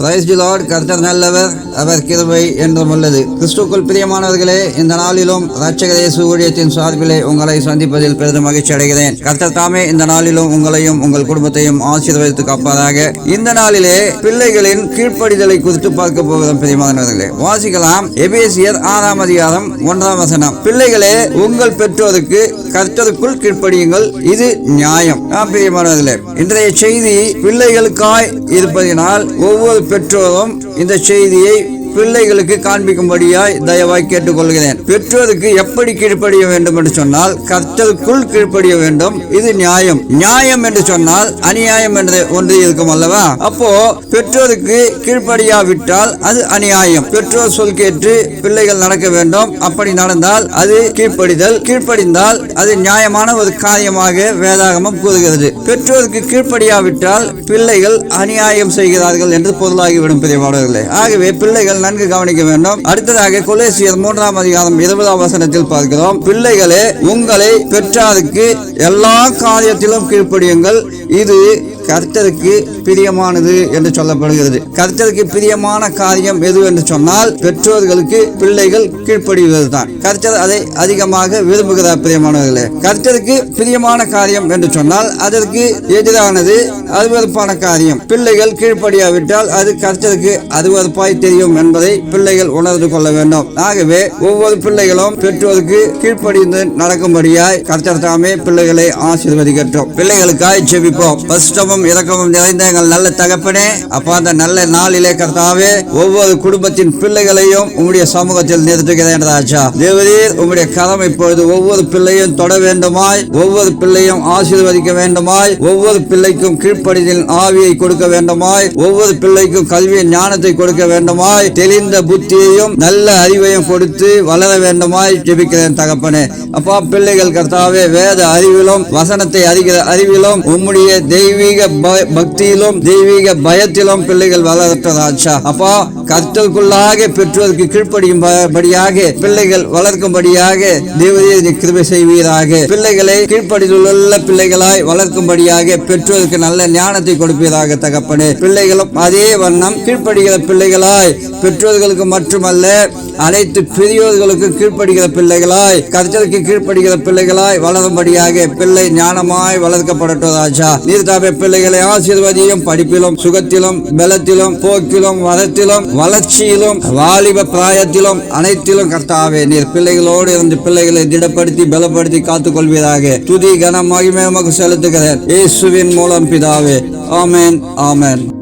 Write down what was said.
Praise the Lord கர்த்தர் நல்லவர் அவர் கிருபை என்றும் உள்ளது. கிறிஸ்துக்குள் பிரியமானவர்களே இந்த நாளிலும் ரட்சக இயேசு ஊழியத்தின் சார்பிலே உங்களை சந்திப்பதில் பெரிதும் மகிழ்ச்சி அடைகிறேன். கர்த்தர் தாமே இந்த நாளிலும் உங்களையும் உங்கள் குடும்பத்தையும் ஆசீர்வதித்து காப்பதாக இந்த நாளிலே பிள்ளைகளின் கீழ்ப்படிதலை குறித்து பார்க்க போகிறோம் பிரியமானவர்களே வாசிக்கலாம். எபேசியர் ஆறாம் அதிகாரம் ஒன்றாம் வசனம். பிள்ளைகளே உங்கள் பெற்றோருக்கு கர்த்தருக்குள் கீழ்ப்படியுங்கள் இது நியாயம். பிரியமானவர்களே இன்றைய செய்தி பிள்ளைகளுக்காய் இருப்பதினால் ஒவ்வொரு பெற்றோரும் இந்த செய்தியை பிள்ளைகளுக்கு காண்பிக்கும்படியாய் தயவாய் கேட்டுக்கொள்கிறேன். பெற்றோருக்கு எப்படி கீழ்ப்படிய வேண்டும் என்று சொன்னால் கர்த்தருக்குள் கீழ்ப்படிய வேண்டும். இது நியாயம். நியாயம் என்று சொன்னால் அநியாயம் என்று ஒன்று இருக்கும் அல்லவா? அப்போ பெற்றோருக்கு கீழ்ப்படியாவிட்டால் அது அநியாயம். பெற்றோர் சொல் கேட்டு பிள்ளைகள் நடக்க வேண்டும். அப்படி நடந்தால் அது கீழ்ப்படிதல். கீழ்ப்படிந்தால் அது நியாயமான ஒரு காரியமாக வேதாகமம் கூறுகிறது. பெற்றோருக்கு கீழ்ப்படியாவிட்டால் பிள்ளைகள் அநியாயம் செய்கிறார்கள் என்று பொருளாகிவிடும் பிரியமானவர்களே ஆகவே பிள்ளைகள் நன்கு கவனிக்க வேண்டும். அடுத்ததாக கொலேசியர் மூன்றாம் அதிகாரம் இருபதாம் வசனத்தில் பார்க்கிறோம். பிள்ளைகளே உங்களை பெற்றாருக்கு எல்லா காரியத்திலும் கீழ்ப்படியுங்கள். இது கர்த்தருக்கு பிரியமானது என்று சொல்லப்படுகிறது. கர்த்தருக்கு பிரியமான காரியம் எது என்று சொன்னால் பெற்றோர்களுக்கு பிள்ளைகள் கீழ்ப்படிவது தான் கர்த்தர் அதை அதிகமாக விரும்புகிறார் பிரியமானவர்களே? கர்த்தருக்கு பிரியமான காரியம் என்று சொன்னால் அதற்கு எதிரானது அருவறுப்பான காரியம். பிள்ளைகள் கீழ்ப்படியாவிட்டால் அது கர்த்தருக்கு அருவறுப்பாய் தெரியும் என்பதை பிள்ளைகள் உணர்ந்து கொள்ள வேண்டும். ஆகவே ஒவ்வொரு பிள்ளைகளும் பெற்றோருக்கு கீழ்ப்படிந்து நடக்கும்படியாய் கர்த்தர் தாமே பிள்ளைகளை ஆசீர்வதிக்கட்டும். பிள்ளைகளுக்காய் ஜெபிப்போம். பரிசுத்தமும் இறக்கமும் நிறைந்த எங்கள் நல்ல தகப்பனே. அப்பா அந்த நல்ல நாளிலே கர்த்தாவே ஒவ்வொரு குடும்பத்தின் பிள்ளைகளையும் உங்களுடைய சமூகத்தில் நிறுத்துகிறேன் ராஜா. தேவதீர் உங்களுடைய கரம் இப்பொழுது ஒவ்வொரு பிள்ளையும் தொட வேண்டுமாய் ஒவ்வொரு பிள்ளையும் ஆசீர்வதிக்க வேண்டுமாய் ஒவ்வொரு பிள்ளைக்கும் கீழ்ப்படிதல் ஆவியை கொடுக்க வேண்டுமாய் ஒவ்வொரு பிள்ளைக்கும் கல்வியின் ஞானத்தை கொடுக்க வேண்டுமாய் தெளிந்த புத்தியையும் நல்ல அறிவையும் கொடுத்து வளர வேண்டுமாய் ஜெபிக்கிறேன் தகப்பனே. அப்பா பிள்ளைகள் கர்த்தாவே வேத அறிவிலும் வசனத்தை அறிகிற அறிவிலும் உம்முடைய தெய்வீக பக்தியிலும் தெய்வீக பயத்திலும் பிள்ளைகள் வளரட்டும் ராஜா அப்பா கர்த்தருக்குள்ளாக பெற்றோருக்கு கீழ்ப்படியும்படியாக பிள்ளைகள் வளர்க்கும்படியாக தேவதையை கிருபை செய்வீராக. பிள்ளைகளை கீழ்ப்படியிலுள்ள பிள்ளைகளாய் வளர்க்கும்படியாக பெற்றோருக்கு நல்ல ஞானத்தை கொடுப்பீராக தகப்பனே. பிள்ளைகளும் அதே வண்ணம் கீழ்ப்படுகிற பிள்ளைகளாய் பெற்றோர்களுக்கு மட்டுமல்ல அனைத்து பெரியோர்களுக்கு கீழ்ப்படுகிற பிள்ளைகளாய் கர்த்தருக்கு கீழ்ப்படுகிற பிள்ளைகளாய் வளரும்படியாக பிள்ளை ஞானமாய் வளர்க்கப்படட்டும் ராஜா. நீர்தாப பிள்ளைகளை ஆசீர்வதியும் படிப்பிலும் சுகத்திலும் பலத்திலும் போக்கிலும் வரத்திலும் வளர்ச்சியிலும் வாலிப பிராயத்திலும் அனைத்திலும் கர்த்தாவே நீர் பிள்ளைகளோடு இருந்து பிள்ளைகளை திடப்படுத்தி பலப்படுத்தி காத்துக் கொள்வீராக துதி கன மகிமை உமக்கு செலுத்துகிறேன். இயேசுவின் மூலம் பிதாவே. ஆமேன் ஆமேன்.